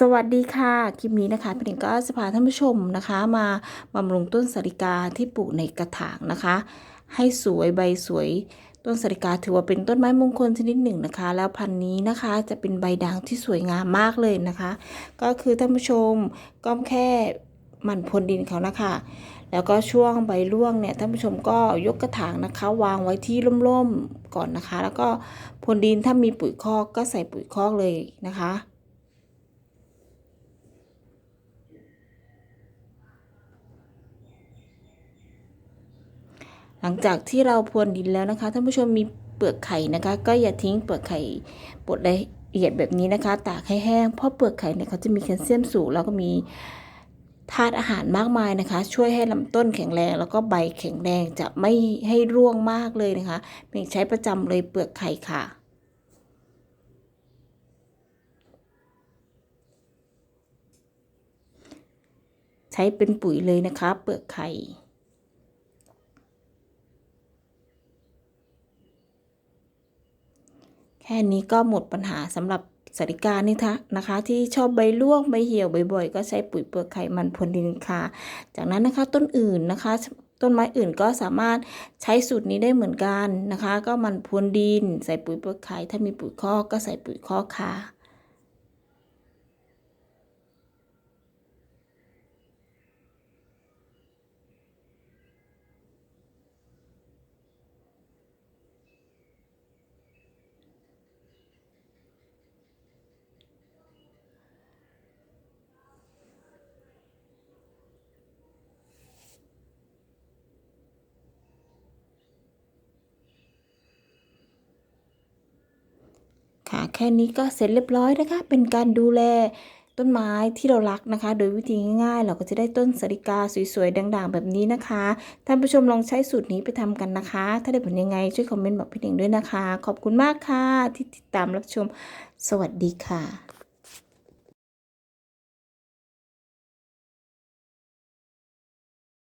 สวัสดีค่ะ คลิปนี้นะคะพี่หนิงก็จะพาท่านผู้ชมนะคะ มาบำรุงต้นสาริกาที่ปลูกในกระถางนะคะ ให้สวยใบสวย ต้นสาริกาถือว่าเป็นต้นไม้มงคลชนิดหนึ่งนะคะ แล้วพันธุ์นี้นะคะจะเป็นใบด่างที่สวยงามมากเลยนะคะ ก็คือท่านผู้ชมก็แค่หมั่นพรวนดินเขานะคะ แล้วก็ช่วงใบร่วงเนี่ยท่านผู้ชมก็ยกกระถางนะคะ วางไว้ที่ร่มๆก่อนนะคะ แล้วก็พรวนดินถ้ามีปุ๋ยคอกก็ใส่ปุ๋ยคอกเลยนะคะ หลังจากที่เราพรวนดินแล้วนะคะท่านผู้ชมมีเปลือกไข่นะคะ ก็อย่าทิ้งเปลือกไข่บดละเอียดแบบนี้นะคะ ตากให้แห้งเพราะเปลือกไข่เนี่ยเขาจะมีแคลเซียมสูงแล้วก็มีธาตุอาหารมากมายนะคะ ช่วยให้ลำต้นแข็งแรง แล้วก็ใบแข็งแรงจะไม่ให้ร่วงมากเลยนะคะเพียงใช้ประจำเลยเปลือกไข่ค่ะใช้เป็นปุ๋ยเลยนะคะ เปลือกไข่ แค่นี้ก็หมดปัญหาสำหรับสาริกานี่ทะนะคะ ที่ชอบใบร่วงใบเหี่ยวบ่อยๆ ก็ใช้ปุ๋ยเปลือกไขมันพรวนดินค่ะ จากนั้นนะคะต้นอื่นนะคะ ต้นไม้อื่นก็สามารถใช้สูตรนี้ได้เหมือนกันนะคะ ก็มันพรวนดิน ใส่ปุ๋ยเปลือกไข่ถ้ามีปุ๋ยคอกก็ใส่ปุ๋ยคอกค่ะ ค่ะ แค่นี้ก็เสร็จเรียบร้อยนะคะ เป็นการดูแลต้นไม้ที่เรารักนะคะ โดยวิธีง่ายๆ เราก็จะได้ต้นสาริกาสวยๆด่างๆ แบบนี้นะคะท่านผู้ชมลองใช้สูตรนี้ไปทำกันนะคะ ถ้าได้ผลยังไงช่วยคอมเมนต์บอกพี่เด่งด้วยนะคะ ขอบคุณมากค่ะที่ติดตามรับชม สวัสดีค่ะ